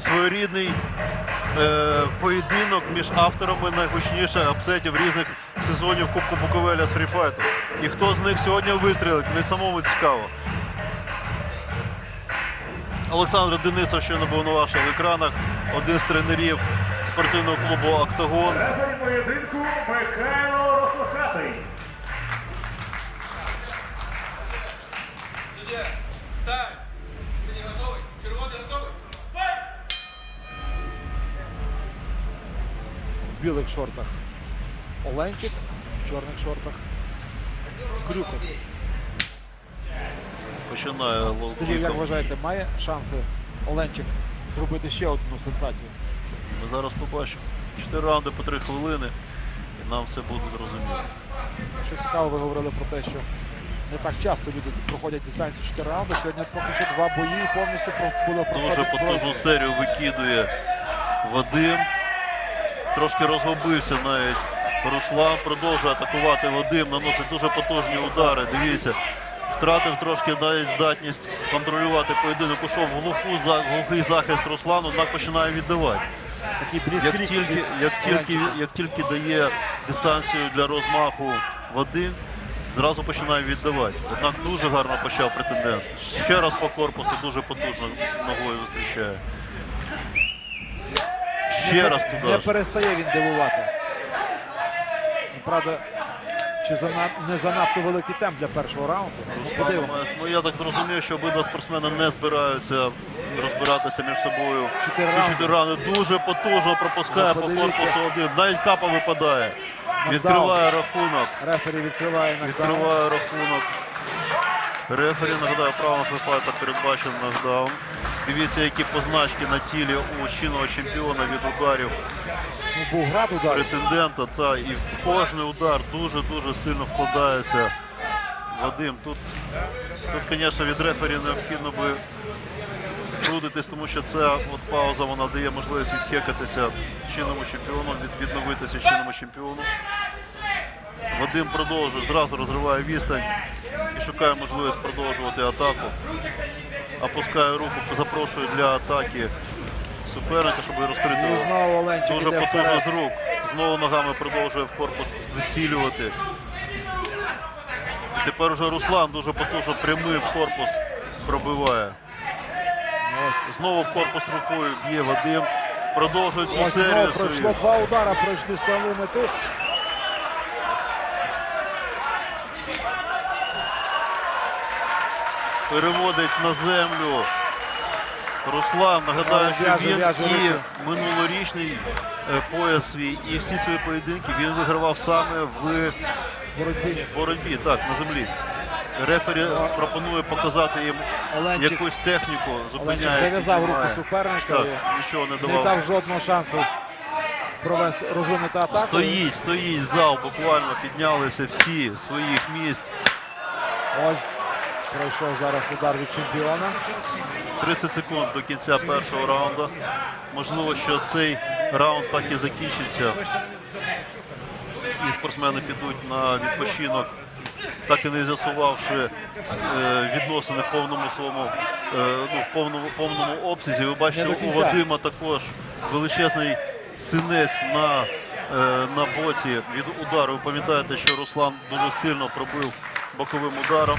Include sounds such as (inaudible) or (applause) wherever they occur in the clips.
своєрідний е, поєдинок між авторами найгучніших апсетів різних сезонів Кубку Буковеля з фріфайту. І хто з них сьогодні вистрілить, мені самому цікаво. Олександр Денисов щойно був на ваших екранах, один з тренерів спортивного клубу Октагон. Поєдинку Михайло Росохатий. Білих шортах Оленчик, в чорних шортах Крюков. Починає лоу Сергій, як вважаєте, має шанси Оленчик зробити ще одну сенсацію? Ми зараз побачимо. Чотири раунди по три хвилини, і нам все буде зрозуміло. Що цікаво, ви говорили про те, що не так часто люди проходять дистанцію 4 раунди. Сьогодні поки що два бої повністю було Дуже потужну серію викидує Вадим. Трошки розгубився навіть Руслан. Продовжує атакувати Вадим, наносить дуже потужні удари. Дивіться, втратив трошки навіть здатність контролювати поєдинок. Ушов в глуху, за- глухий захист Руслан, однак починає віддавати. Такий Як тільки, як, тільки, як тільки дає дистанцію для розмаху Вадим, зразу починає віддавати. Однак дуже гарно почав претендент. Ще раз по корпусу дуже потужно ногою зустрічає. Ще раз Не туди. ж. перестає він дивувати. Правда, чи занад- не занадто великий темп для першого раунду? Ну, подивимось. Ну я так зрозумів, що обидва спортсмени не збираються розбиратися між собою. Чотири раунди. чотири раунди дуже потужно пропускає Ну, по подивіться. корпусу один. Навіть капа випадає. Нокдаун. Відкриває рахунок. Рефері відкриває нокдаун. Відкриває рахунок. Рефері, нагадаю, правилам файта передбачив нокдаун. Дивіться, які позначки на тілі у чинного чемпіона від ударів Ну, був град ударів. претендента. Та, і в кожний удар дуже-дуже сильно вкладається Вадим. Тут, тут, звісно, від рефері необхідно би втрутитись, тому що ця от пауза вона дає можливість відхекатися чинному чемпіону, від, відновитися чинному чемпіону. Вадим продовжує, зразу розриває відстань і шукає можливість продовжувати атаку. Опускає руку, запрошує для атаки суперника, щоб розкрити. І знову Оленчик Дуже потужно з рук. Знову ногами продовжує в корпус вицілювати. І тепер уже Руслан дуже потужно прямий в корпус пробиває. Ось. Знову в корпус рукою б'є Вадим. Продовжує цю Ось серію знову пройшло свою. два удара, пройшли сторону мети. Переводить на землю. Руслан, нагадаю, що він і минулорічний е, пояс свій, і всі свої поєдинки він вигравав саме в Боротьбі. боротьбі, так, на землі. Рефері пропонує показати їм Оленчик, якусь техніку, Оленчик зав'язав руки суперника Так, і нічого не не дав жодного шансу провести розвинути атаку. Стоїть, стоїть зал, буквально піднялися всі своїх місць. Ось пройшов зараз удар від чемпіона. 30 секунд до кінця першого раунду. Можливо, що цей раунд так і закінчиться. І спортсмени підуть на відпочинок, так і не з'ясувавши е, відносини в повному своєму е, ну, в повному, повному обсязі. Ви бачите, у. Вадима також величезний синець на, е, на боці від удару. Ви пам'ятаєте, що Руслан дуже сильно пробив боковим ударом.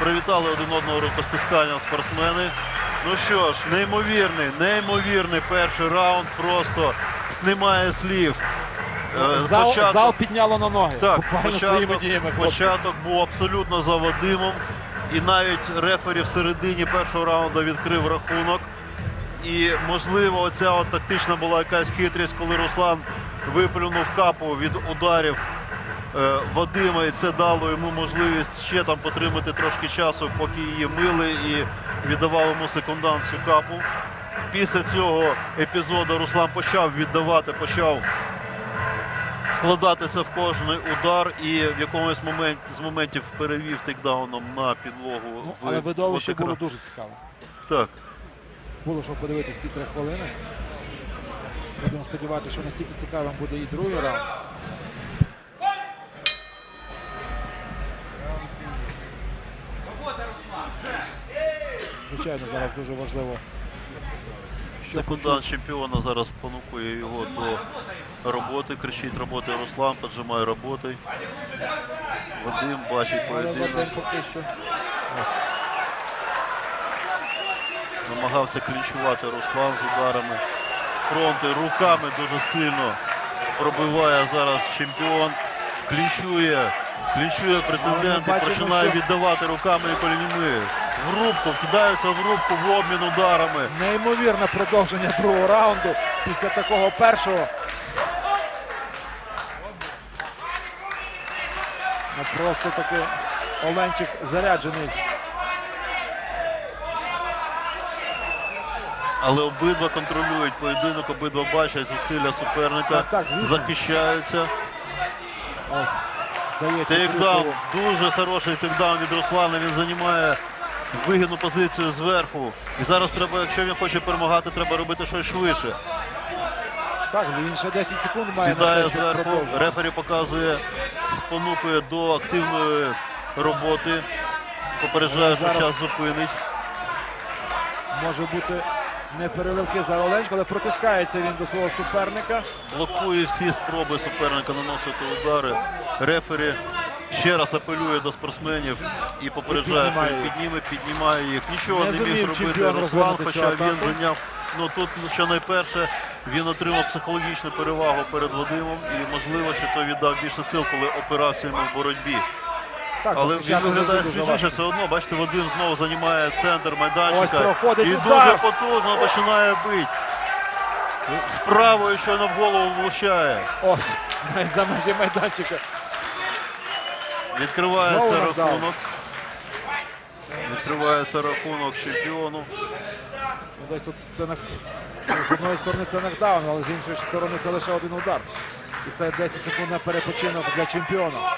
Привітали один одного рукостисканням спортсмени. Ну що ж, неймовірний, неймовірний перший раунд. Просто немає слів. Е, Зал, початок- зал підняло на ноги. так, Буквально початок, своїми діями. хлопці. початок був абсолютно за Вадимом. І навіть рефері в середині першого раунду відкрив рахунок. І можливо, оця от тактична була якась хитрість, коли Руслан виплюнув капу від ударів Вадима, і це дало йому можливість ще там потримати трошки часу, поки її мили і віддавав йому секундант цю капу. Після цього епізоду Руслан почав віддавати, почав вкладатися в кожний удар і в якомусь момент з моментів перевів тейкдауном на підлогу. Ну, але видовище було дуже цікаве. Так. Було що подивитись ті три хвилини. Будемо сподіватися, що настільки цікавим буде і другий раунд. Звичайно, зараз дуже важливо, Секундант чемпіона зараз спонукує його до роботи. Кричить роботи Руслан, поджимає роботи. Вадим бачить поєдинок. Намагався клінчувати Руслан з ударами. Фронти руками дуже сильно пробиває зараз чемпіон. Клінчує, клінчує претендент і починає що- віддавати руками і колінями. В рубку, кидаються в рубку в обмін ударами. Неймовірне продовження другого раунду після такого першого. Ну, просто таки Оленчик заряджений. Але обидва контролюють поєдинок, обидва бачать зусилля суперника, Так, так, звісно. захищаються. Ось дається Тейкдаун, Крюкову. дуже хороший тейкдаун від Руслана. Він займає вигідну позицію зверху. І зараз треба, якщо він хоче перемагати, треба робити щось швидше. Так, він ще 10 секунд має Сідає зверху. Рефері показує, спонукує до активної роботи. Попереджає, що Зараз- час зупинить. Може бути не переливки за Оленчко, але протискається він до свого суперника. Блокує всі спроби суперника наносити удари. Рефері ще раз апелює до спортсменів і попереджає, що він підніме, піднімає їх. Нічого Не не, міг робити Руслан, хоча він зайняв. Ну тут що найперше він отримав психологічну перевагу перед Вадимом і можливо, що той віддав більше сил, коли опирався йому в боротьбі. Так, Але він виглядає свіжіше все одно. Бачите, Вадим знову займає центр майданчика. Ось проходить і удар. дуже потужно починає бити. З правою щойно в голову влучає. Ось, навіть (laughs) за межі майданчика. Відкривається рахунок. Відкривається рахунок чемпіону. Ну, десь тут це на... ну, з одної сторони це нокдаун, але з іншої сторони це лише один удар. І це 10 секунд на перепочинок для чемпіона.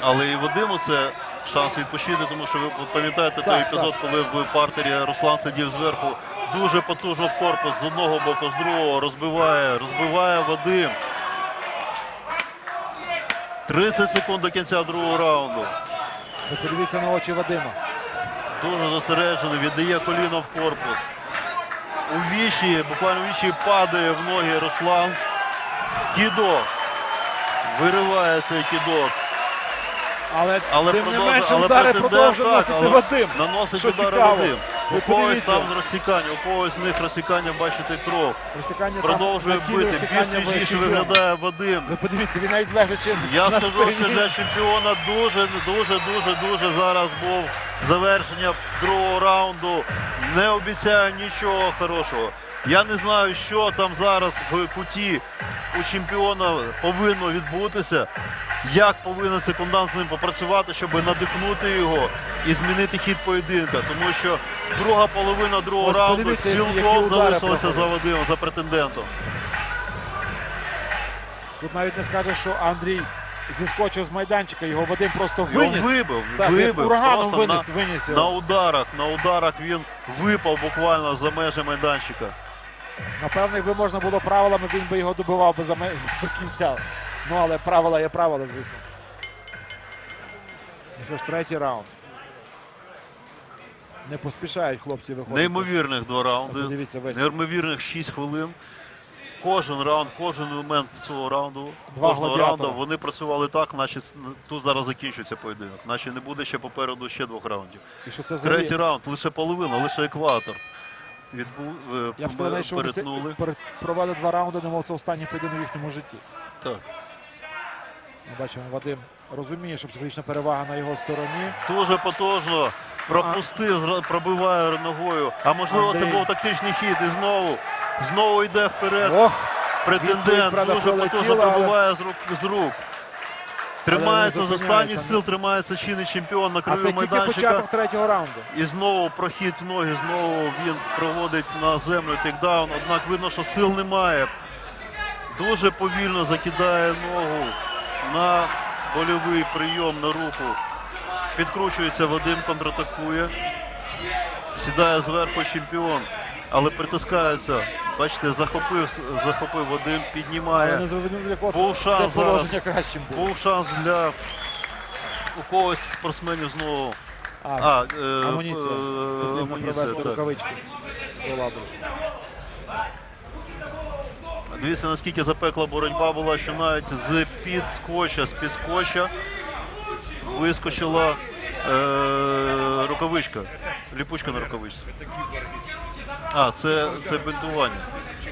Але і Вадиму це шанс відпочити, тому що ви пам'ятаєте той Так, епізод, коли в партері Руслан сидів зверху дуже потужно в корпус з одного боку, з другого розбиває, розбиває Вадим. 30 секунд до кінця другого раунду. Подивіться на очі Вадима. Дуже зосереджений, віддає коліно в корпус. У вічі, буквально у вічі падає в ноги Руслан. Кідок. Вириває цей кідок. Але, Але тим не менше удари продовжує так, носити Вадим. Наносить Що удари цікаво. Вадим. У когось там розсікання, у когось з них розсікання, бачите, кров. Розсікання Продовжує там бити. Більш свіжіше виглядає Вадим. Ви подивіться, він навіть лежачи Я на скажу, що для чемпіона дуже, дуже, дуже, дуже зараз був завершення другого раунду. Не обіцяю нічого хорошого. Я не знаю, що там зараз в куті у чемпіона повинно відбутися. Як повинен секундант з ним попрацювати, щоб надихнути його і змінити хід поєдинка. Тому що друга половина другого Ось раунду подивіться, які- які цілком удари залишилася за. Вадимом, за претендентом. Тут навіть не скажеш, що Андрій зіскочив з майданчика, його Вадим просто Його виніс. вибив, Так, як вибив. ураганом просто виніс, на, виніс на ударах, на ударах він випав буквально за межі майданчика. Напевно, якби можна було правилами, він би його добивав би за ме- до кінця. Ну, але правила є правила, звісно. Це ж третій раунд. Не поспішають хлопці виходити. Неймовірних два раунди. Подивіться весь. Неймовірних 6 хвилин. Кожен раунд, кожен момент цього раунду, Два кожного гладіатора. раунду вони працювали так, наче тут зараз закінчується поєдинок. Наче не буде ще попереду ще двох раундів. І що це взагалі? Третій раунд, лише половина, лише екватор. Відбу... е, Я б сказав, що вони перетнули. провели два раунди, немов це останній поєдинок в їхньому житті. Так. Ми бачимо, Вадим розуміє, що психологічна перевага на його стороні. Дуже потужно. Пропустив, пробиває ногою. А можливо, це був тактичний хід. І знову, знову йде вперед. Ох, Претендент правда, дуже потужно але- пробиває з рук з рук. Тримається з останніх сил, тримається чинний чемпіон на а це тільки початок третього раунду. І знову прохід ноги, знову він проводить на землю тейкдаун. Однак видно, що сил немає. Дуже повільно закидає ногу на больовий прийом на руку. Підкручується Вадим, контратакує. Сідає зверху чемпіон, але притискається. Бачите, захопив, захопив Вадим, піднімає. не кого Був шанс зараз. кращим було. Був шанс для у когось спортсменів знову А, А, е, амуніція. е, амуніція, привезти так. до ладу. Дивіться, наскільки запекла боротьба була, що навіть з під скотча, з під скотча вискочила е, рукавичка. Ліпучка на рукавичці. А, це, це бинтування.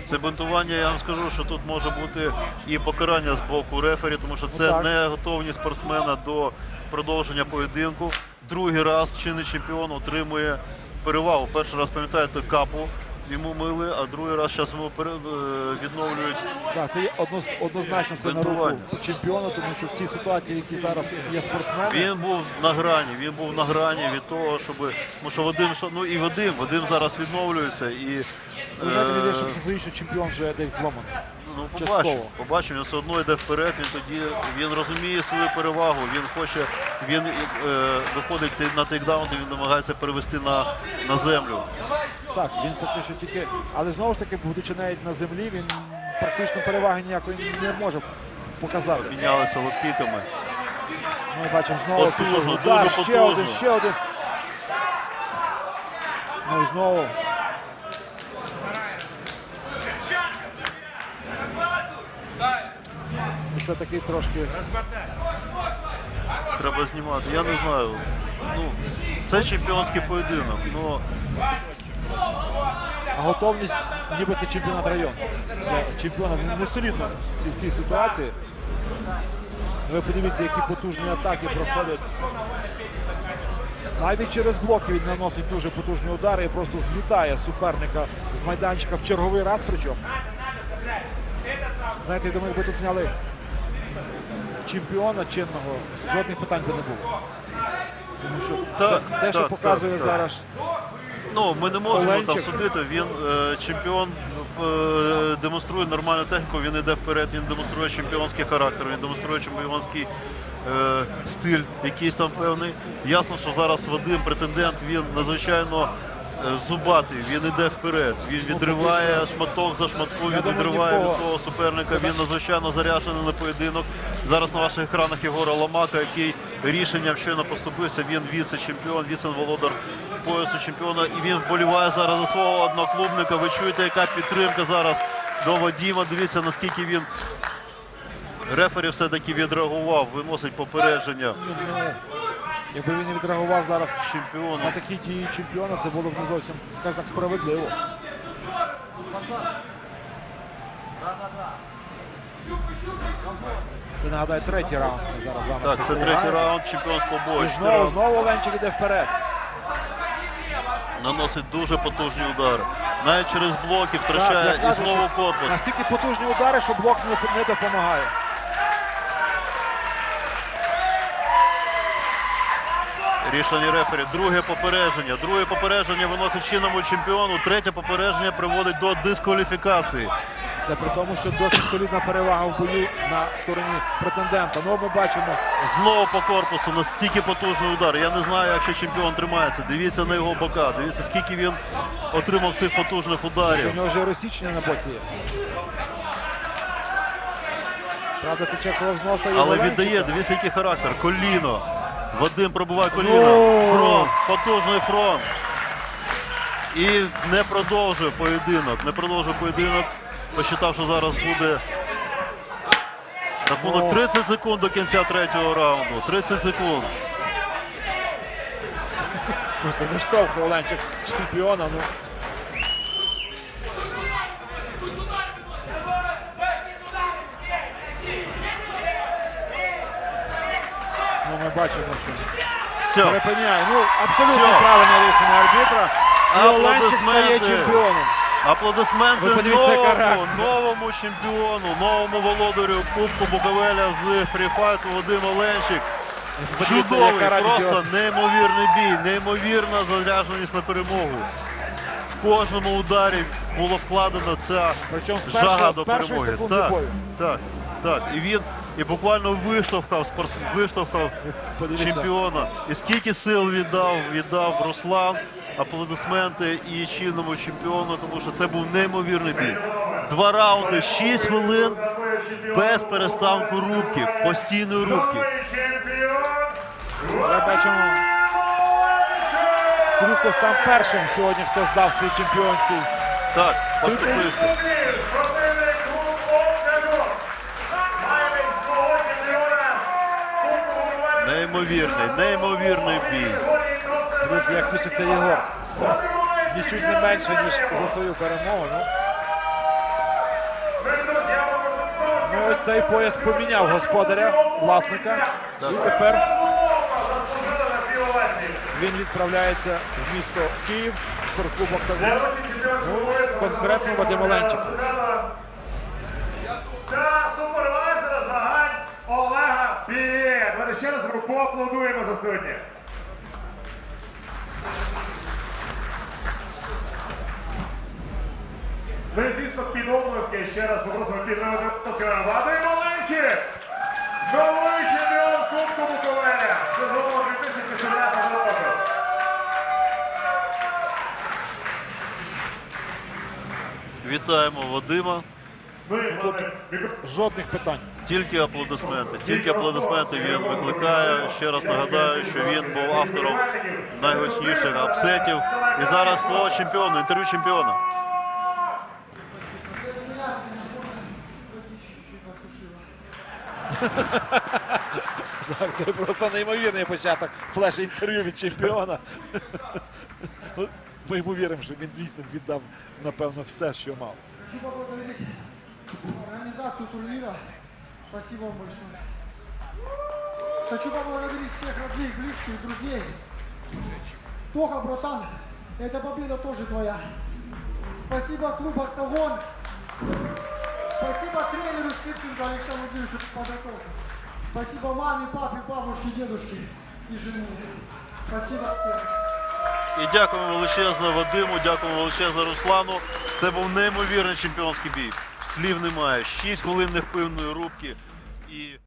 Це бинтування, я вам скажу, що тут може бути і покарання з боку рефері, тому що це не готовність спортсмена до продовження поєдинку. Другий раз чинний чемпіон отримує перевагу. Перший раз, пам'ятаєте, капу йому мили, а другий раз зараз йому е, відновлюють Так, це є одноз- однозначно це на руку чемпіону, тому що в цій ситуації, в якій зараз є спортсмени, Він був на грані, він був на грані від того, щоб. Тому що Вадим, ну і Вадим, Вадим зараз відновлюється і. ви знаєте, мені здається, що е, психологічно чемпіон вже десь зламаний. Ну, побачимо, побачимо, він все одно йде вперед, він тоді він розуміє свою перевагу, він хоче, він е, виходить на тейкдаун, він намагається перевести на, на землю. Так, він поки що тільки. Але знову ж таки, будучи навіть на землі, він практично переваги ніякої не може показати. Мінялися лопіками. Ми бачимо знову Потужно, пішов удар, дуже ще один, ще один. Ну і знову. Це такий трошки. Треба знімати. Я не знаю. Ну, це чемпіонський поєдинок. Ну, готовність, ніби це чемпіонат району. Для чемпіона не солідно в цій, цій ситуації. Ви подивіться, які потужні атаки проходять. Навіть через блоки він наносить дуже потужні удари і просто злітає суперника з майданчика в черговий раз причому. Знаєте, я думаю, якби тут зняли чемпіона чинного, жодних питань би не було. Тому що Так, те- те, що так, показує так, так. зараз Ну, ми не можемо Оленчик. там судити. Він е, чемпіон е, демонструє нормальну техніку, він йде вперед, він демонструє чемпіонський характер, він демонструє чемпіонський е, стиль, якийсь там певний. Ясно, що зараз Вадим, претендент, він надзвичайно е, зубатий, він йде вперед, він відриває шматок за шматком, він думаю, ні в відриває кого. від свого суперника. Він надзвичайно заряджений на поєдинок. Зараз на ваших екранах Єгора Ломака, який рішенням щойно поступився. Він віце-чемпіон, віце-володар поясу чемпіона. І він вболіває зараз за свого одноклубника. Ви чуєте, яка підтримка зараз до Вадіма. Дивіться, наскільки він рефері все-таки відреагував, виносить попередження Якби він не відреагував зараз на такі дії чемпіона, це було б не зовсім, скажімо так, справедливо. Це нагадаю третій раунд. Ми зараз з вами Так, це третій раунд чемпіонського бою. І знову, знову Оленчик іде вперед. Наносить дуже потужні удари. Навіть через блоки Так, втрачає і кажу, знову що корпус. настільки потужні удари, що блок не, не допомагає. Рішення рефері. Друге попередження. Друге попередження виносить чинному чемпіону. Третє попередження приводить до дискваліфікації. Це при тому, що досить солідна перевага в бою на стороні претендента. Ну, ми бачимо, Знову по корпусу настільки потужний удар. Я не знаю, як ще чемпіон тримається. Дивіться на його бока. Дивіться, скільки він отримав цих потужних ударів. в нього вже розсічення на боці є. Правда, тече кров з носа Але віддає, дивіться, який характер. Коліно. Вадим пробиває коліно. Фронт, потужний фронт. І не продовжує поєдинок. Не продовжує поєдинок. Посчитав, що зараз буде рахунок Ну. 30 секунд до кінця третього раунду. 30 секунд. Просто не штовхує Оленчик чемпіона. Ну. Ну, ми бачимо, що Все. перепиняє. Ну, абсолютно Всьо. правильне рішення арбітра. І Оленчик стає Аплодисменти. чемпіоном. Аплодисменти Ви подивіться, новому, новому чемпіону, новому володарю Кубку Буковеля з фріфайту Вадим Оленчик. Чудовий, просто неймовірний бій, неймовірна зарядженість на перемогу. В кожному ударі було вкладено ця Причому з жага з до першої перемоги. секунди Так, бою. так, так. І він і буквально виштовхав, виштовхав Подивіться. чемпіона. І скільки сил віддав, віддав Руслан. Аплодисменти і чинному чемпіону, тому що це був неймовірний бій. Два раунди, 6 хвилин без перестанку рубки, постійної рубки. Ми бачимо Крюков став першим сьогодні, хто здав свій чемпіонський. Так, поступився. Неймовірний, неймовірний бій. Друзі, як тішиться Єгор. Нічуть не менше, ніж за свою перемогу. Ну, Ми, ну ось цей пояс поміняв господаря, власника. І тепер на цій овації. він відправляється в місто Київ, в спортклуб «Октагон». Ну, конкретно Вадим Оленчик. Та супервайзера змагань Олега Білє. Давайте ще раз поаплодуємо за сьогодні. І звісно, під обласки ще раз попросимо підтримати Оскара Вадим Оленчик. Новий чемпіон Кубку Буковеля сезону 2018 року. Вітаємо Вадима. І мікро- Жодних питань. Тільки аплодисменти. Тільки аплодисменти він викликає. Ще раз нагадаю, що він був автором найгучніших апсетів. І зараз слово чемпіону, інтерв'ю чемпіона. Так, це просто неймовірний початок флеш-інтерв'ю від чемпіона. Ми йому віримо, що він дійсно віддав, напевно, все, що мав. Хочу поблагодарить организацию турнира. Спасибо вам большое. Хочу поблагодарить всех родных, близких, друзей. Тоха, братан, эта победа тоже твоя. Спасибо клуб «Октагон». Спасибо тренеру Степченко Александру Владимировичу за подготовку. Спасибо маме, папе, бабушке, дедушке и жене. Спасибо всем. І дякуємо величезно Вадиму, дякуємо величезно Руслану. Це був неймовірний чемпіонський бій. Слів немає. Шість хвилин невпинної рубки. І